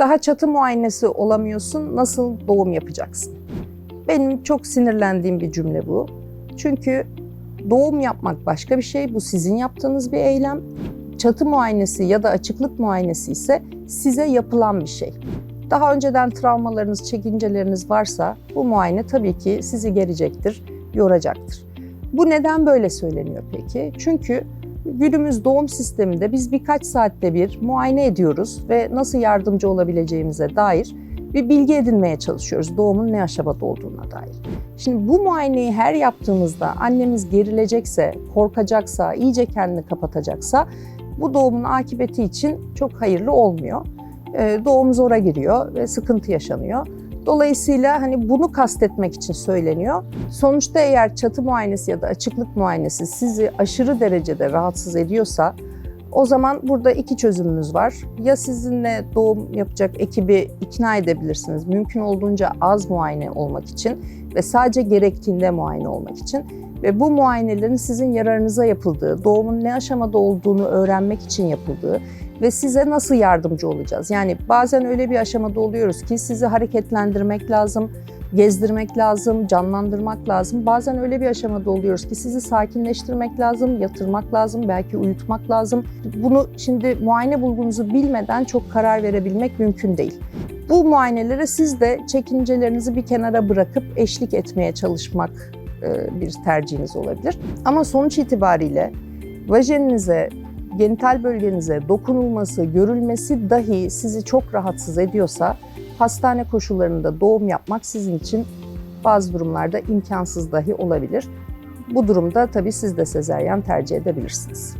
Daha çatı muayenesi olamıyorsun, nasıl doğum yapacaksın? Benim çok sinirlendiğim bir cümle bu. Çünkü doğum yapmak başka bir şey, bu sizin yaptığınız bir eylem. Çatı muayenesi ya da açıklık muayenesi ise size yapılan bir şey. Daha önceden travmalarınız, çekinceleriniz varsa bu muayene tabii ki sizi gerecektir, yoracaktır. Bu neden böyle söyleniyor peki? Çünkü günümüz doğum sisteminde biz birkaç saatte bir muayene ediyoruz ve nasıl yardımcı olabileceğimize dair bir bilgi edinmeye çalışıyoruz doğumun ne aşamada olduğuna dair. Şimdi bu muayeneyi her yaptığımızda annemiz gerilecekse, korkacaksa, iyice kendini kapatacaksa bu doğumun akıbeti için çok hayırlı olmuyor. Ee, Doğum zora giriyor ve sıkıntı yaşanıyor. Dolayısıyla hani bunu kastetmek için söyleniyor. Sonuçta eğer çatı muayenesi ya da açıklık muayenesi sizi aşırı derecede rahatsız ediyorsa o zaman burada iki çözümümüz var. Ya sizinle doğum yapacak ekibi ikna edebilirsiniz. Mümkün olduğunca az muayene olmak için ve sadece gerektiğinde muayene olmak için. Ve bu muayenelerin sizin yararınıza yapıldığı, doğumun ne aşamada olduğunu öğrenmek için yapıldığı ve size nasıl yardımcı olacağız? Yani bazen öyle bir aşamada oluyoruz ki sizi hareketlendirmek lazım, gezdirmek lazım, canlandırmak lazım. Bazen öyle bir aşamada oluyoruz ki sizi sakinleştirmek lazım, yatırmak lazım, belki uyutmak lazım. Bunu şimdi muayene bulgunuzu bilmeden çok karar verebilmek mümkün değil. Bu muayenelere siz de çekincelerinizi bir kenara bırakıp eşlik etmeye çalışmak e, bir tercihiniz olabilir. Ama sonuç itibariyle vajininize, genital bölgenize dokunulması, görülmesi dahi sizi çok rahatsız ediyorsa hastane koşullarında doğum yapmak sizin için bazı durumlarda imkansız dahi olabilir. Bu durumda tabii siz de sezeryan tercih edebilirsiniz.